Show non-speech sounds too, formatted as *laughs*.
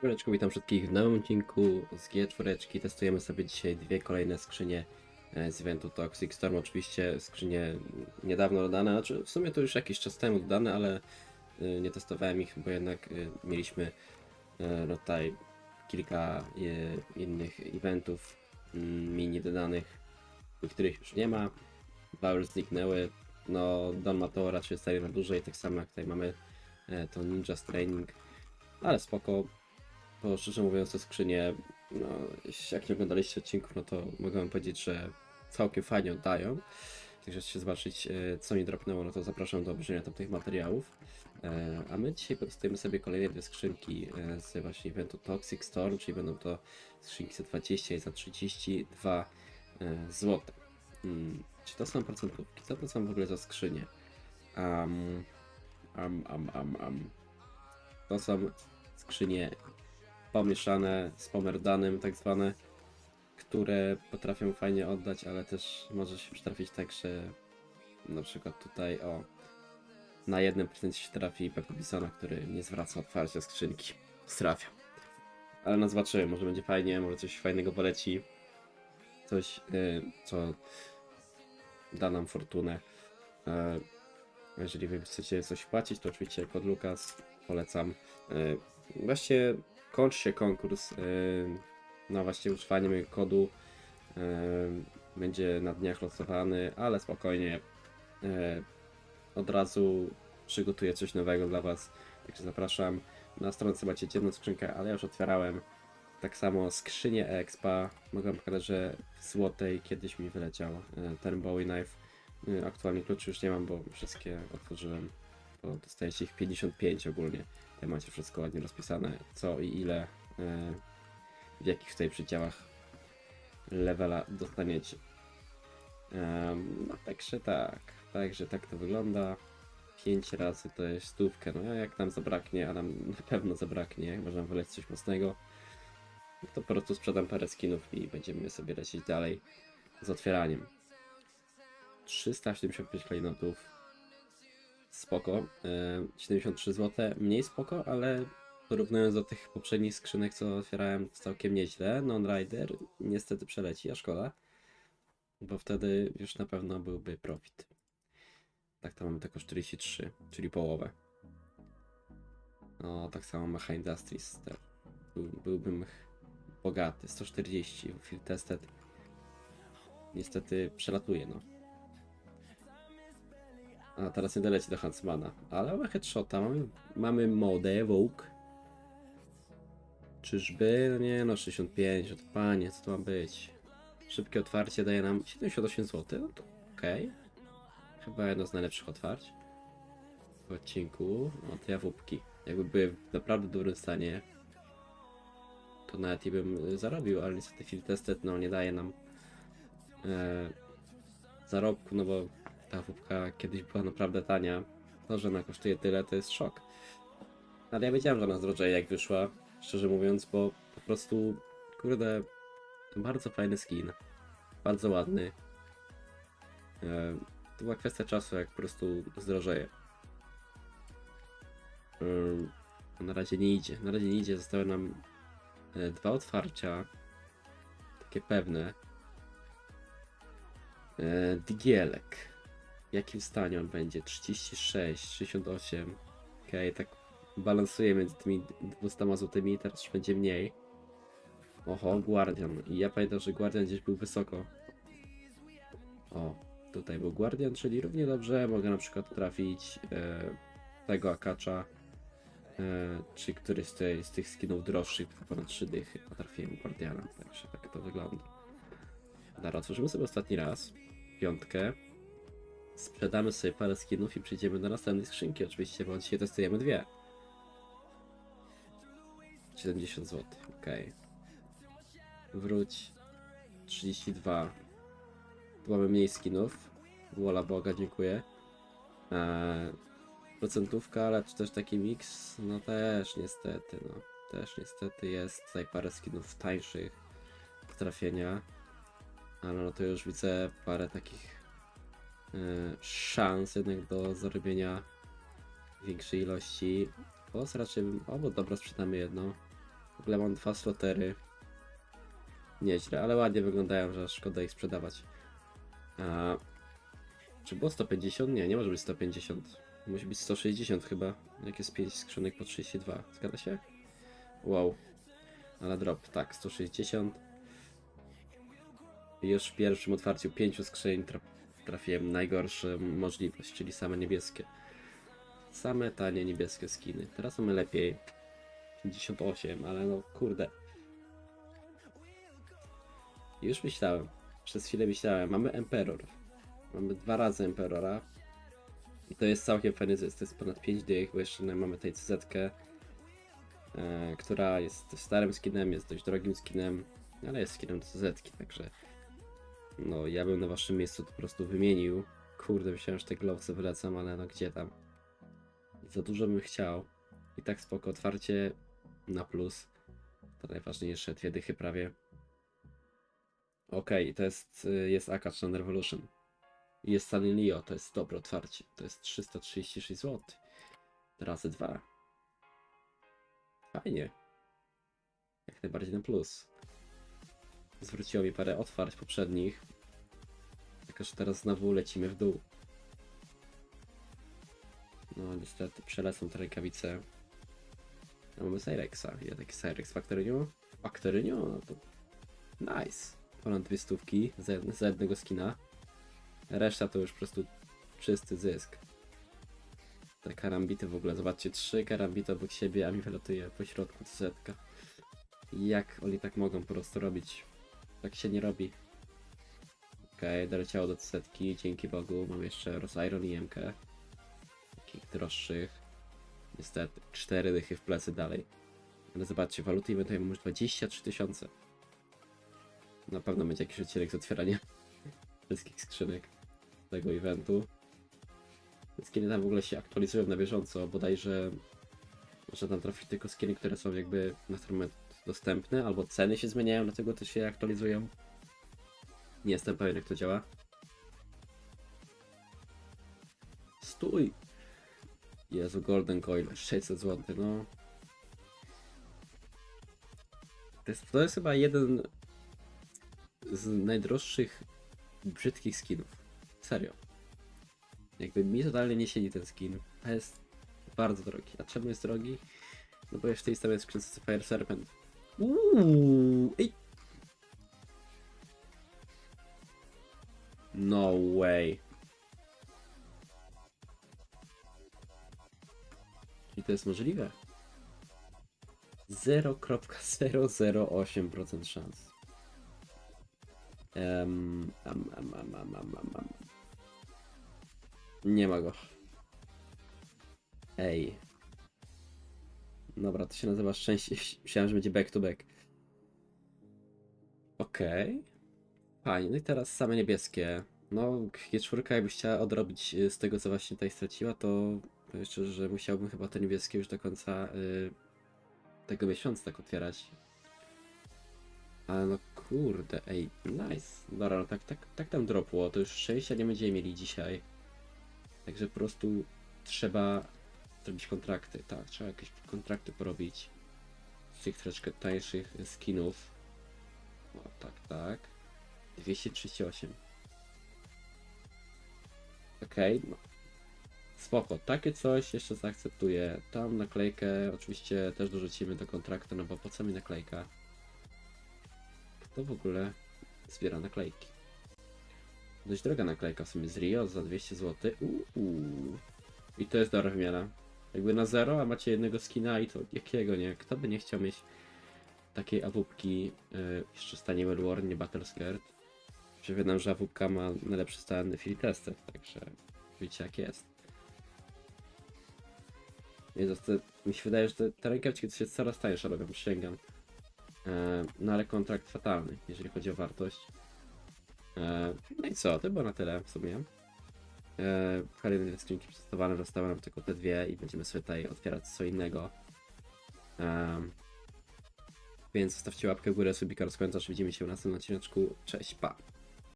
Siemaneczko, witam wszystkich w nowym odcinku z G4. Testujemy sobie dzisiaj dwie kolejne skrzynie e, z eventu Toxic Storm. Oczywiście skrzynie niedawno dodane, znaczy w sumie to już jakiś czas temu dodane, ale e, nie testowałem ich, bo jednak e, mieliśmy no tutaj kilka innych eventów mm, mini dodanych, których już nie ma. Dwa już zniknęły. No, Don Mato raczej staje na dłużej, tak samo jak tutaj mamy to Ninja's Training. Ale spoko, bo szczerze mówiąc, te skrzynie, no, jak nie oglądaliście odcinków, no to mogę wam powiedzieć, że całkiem fajnie oddają. Także chcecie zobaczyć, e, co mi dropnęło, no to zapraszam do obejrzenia tamtych materiałów. E, A my dzisiaj potestujemy sobie kolejne dwie skrzynki e, z właśnie eventu Toxic Storm, czyli będą to skrzynki za 20 i za 32 zł. Hmm, czy to są procentówki? Co to są w ogóle za skrzynie? Um, um, um, um, um. To są skrzynie pomieszane z pomerdanem, tak zwane, które potrafią fajnie oddać, ale też może się przytrafić tak, że na przykład tutaj o na jednym procencie się trafi Peppo Bisona, który nie zwraca otwarcia skrzynki. Strafia. Ale no zobaczymy, może będzie fajnie, może coś fajnego poleci. Coś, y, co da nam fortunę. E, jeżeli wy chcecie coś płacić, to oczywiście kod Lukas polecam. E, Właśnie kończy się konkurs na właśnie używanie mojego kodu. Będzie na dniach losowany, ale spokojnie. Od razu przygotuję coś nowego dla Was. Także zapraszam. Na stronce macie jedną skrzynkę, ale ja już otwierałem. Tak samo skrzynię Expa. Mogę pokazać, że w złotej kiedyś mi wyleciał yy, ten Bowie Knife. Yy, aktualnie kluczy już nie mam, bo wszystkie otworzyłem. Bo dostajecie ich 55 ogólnie. Tutaj macie wszystko ładnie rozpisane, co i ile, e, w jakich tutaj przedziałach levela dostaniecie. Em, No także tak, także tak to wygląda. 5 razy to jest stówkę, no jak nam zabraknie, a nam na pewno zabraknie, można wyleć coś mocnego, to po prostu sprzedam parę skinów i będziemy sobie lecieć dalej z otwieraniem. 375 klejnotów, spoko. E, 73 zł, mniej spoko, ale porównując do tych poprzednich skrzynek, co otwierałem, całkiem nieźle. Non-Rider niestety przeleci, a szkoda, bo wtedy już na pewno byłby profit. Tak to mamy tylko 43, czyli połowę. No, tak samo Mecha Industries też. Był, byłbym bogaty. 140 Field Tested. Niestety przelatuje, no. A teraz nie doleci do Huntsmana. Ale mamy headshota, mamy, mamy modę, Vogue. Czyżby? No nie no, 65, od panie, co to ma być? Szybkie otwarcie daje nam 78 zł, no to okej. Chyba jedno z najlepszych otwarć w odcinku. O, te jawówki. Jakby były w naprawdę dobrym stanie, to nawet i bym y, zarobił, ale niestety field tested no, nie daje nam e, zarobku, no bo ta wódka kiedyś była naprawdę tania. To, że ona kosztuje tyle, to jest szok. Ale ja wiedziałem, że ona zdrożeje jak wyszła, szczerze mówiąc, bo po prostu, kurde, bardzo fajny skin. Bardzo ładny. E, to była kwestia czasu, jak po prostu zdrożeje. A na razie nie idzie. Na razie nie idzie. Zostały nam e, dwa otwarcia. Takie pewne. E, Digielek. Jakim stanie on będzie? 36, 68. Okej, tak balansuje między tymi 200 złotymi, teraz już będzie mniej. Oho, Guardian. I ja pamiętam, że Guardian gdzieś był wysoko. O, tutaj był Guardian, czyli równie dobrze mogę na przykład trafić e, tego Akacza, e, czy któryś z, z tych skinów droższych, ponad 3 dychy potrafiłem Guardiana, także tak to wygląda. Dobra, otworzymy sobie ostatni raz, piątkę. Sprzedamy sobie parę skinów i przejdziemy do następnej skrzynki oczywiście, bo dzisiaj testujemy dwie. 70 zł, ok. Wróć. 32. Tu mamy mniej skinów. Wola Boga, dziękuję. Eee, procentówka, ale czy też taki miks? No też niestety, no. Też niestety jest tutaj parę skinów tańszych do trafienia. Ale no to już widzę parę takich szans jednak do zarobienia większej ilości. Boss raczej bym, o bo dobra sprzedamy jedno. W ogóle mam dwa slotery. Nieźle, ale ładnie wyglądają, że szkoda ich sprzedawać. A... Czy było 150? Nie, nie może być 150. Musi być 160 chyba. Jak jest 5 skrzynek po 32. Zgadza się? Wow. Ale drop, tak, 160. I Już w pierwszym otwarciu 5 skrzyń trafiłem najgorszą możliwość, czyli same niebieskie. Same tanie niebieskie skiny. Teraz mamy lepiej. 58, ale no kurde. Już myślałem. Przez chwilę myślałem. Mamy Emperor. Mamy dwa razy Emperora. I to jest całkiem fajny zysk. To jest ponad 5 dych, bo jeszcze mamy tutaj CZ, e, która jest starym skinem, jest dość drogim skinem, ale jest skinem do CZ, także no ja bym na waszym miejscu to po prostu wymienił. Kurde, myślałem, że te glowce wylecam, ale no gdzie tam. Za dużo bym chciał. I tak spoko, otwarcie na plus. To najważniejsze, dwie dychy prawie. Okej, to jest, y, jest Akachan Revolution. I Jest Sunny Leo, to jest dobre otwarcie. To jest 336 zł. Razy dwa. Fajnie. Jak najbardziej na plus. Zwróciło mi parę otwarć poprzednich. Że teraz znowu lecimy w dół. No niestety przelecą te rękawice. A mamy Cyrexa. Ja taki Cyrex Factoryniu. Factoryniu? No to nice. Ponad dwie stówki za, za jednego skina. Reszta to już po prostu czysty zysk. Te karambity w ogóle, zobaczcie, trzy karambity obok siebie, a mi wylatuje po środku setka. Jak oni tak mogą po prostu robić? Tak się nie robi. Okej, doleciało do setki, dzięki Bogu. Mam jeszcze Rosiron i MK. Takich droższych. Niestety, cztery dychy w plecy dalej. Ale zobaczcie, waluty inwentory mam już 23 tysiące. Na pewno będzie jakiś odcinek z otwierania *laughs* wszystkich skrzynek tego eventu. Skiny tam w ogóle się aktualizują na bieżąco, bodajże można tam trafić tylko skiny, które są jakby na ten moment dostępne, albo ceny się zmieniają, dlatego też się aktualizują. Nie jestem pewien jak to działa. Stój! Jezu, Golden Coil, 600 zł, no. To jest, to jest chyba jeden z najdroższych brzydkich skinów. Serio. Jakby mi totalnie nie siedzi ten skin. A jest bardzo drogi. A czemu jest drogi? No bo jest w tej samej skrzynce Fire Serpent. Uuu, ej. No way. Czyli to jest możliwe? 0,008% szans. Um, am, am, am, am, am, am. Nie ma go. Ej. Dobra, to się nazywa szczęście. Myślałem, że będzie back to back. Okej. Fajnie, no i teraz same niebieskie. No, G4 jakbyś chciała odrobić y, z tego, co właśnie tutaj straciła, to szczerze, że musiałbym chyba te niebieskie już do końca y, tego miesiąca tak otwierać. Ale no kurde, ej, nice. Dobra, no tak, tak, tak tam dropło, to już szczęścia nie będziemy mieli dzisiaj. Także po prostu trzeba zrobić kontrakty, tak, trzeba jakieś kontrakty porobić z tych troszeczkę tańszych skinów. O, tak, tak. 238. Okej, no. Spoko, takie coś jeszcze zaakceptuję. Tam naklejkę oczywiście też dorzucimy do kontraktu, no bo po co mi naklejka? Kto w ogóle zbiera naklejki? Dość droga naklejka w sumie z Rio za 200 zł. Uuu. I to jest dobra wymiana. Jakby na zero, a macie jednego skina i to jakiego nie? Kto by nie chciał mieć takiej awupki yy, jeszcze stanie War, nie Battle Skirt? Przypominam, że awupka ma najlepszy stan field tester, także wiecie jak jest. Jezu, to, mi się wydaje, że te, te rękawiczki się coraz tańsze robią, przysięgam. E, no ale kontrakt fatalny, jeżeli chodzi o wartość. E, no i co, to było na tyle w sumie. E, Kolejne skrzynki przetestowane, zostały nam tylko te dwie i będziemy sobie tutaj otwierać co innego. E, więc zostawcie łapkę w górę, subika, rozkończasz, widzimy się w następnym odcineczku. Cześć, pa!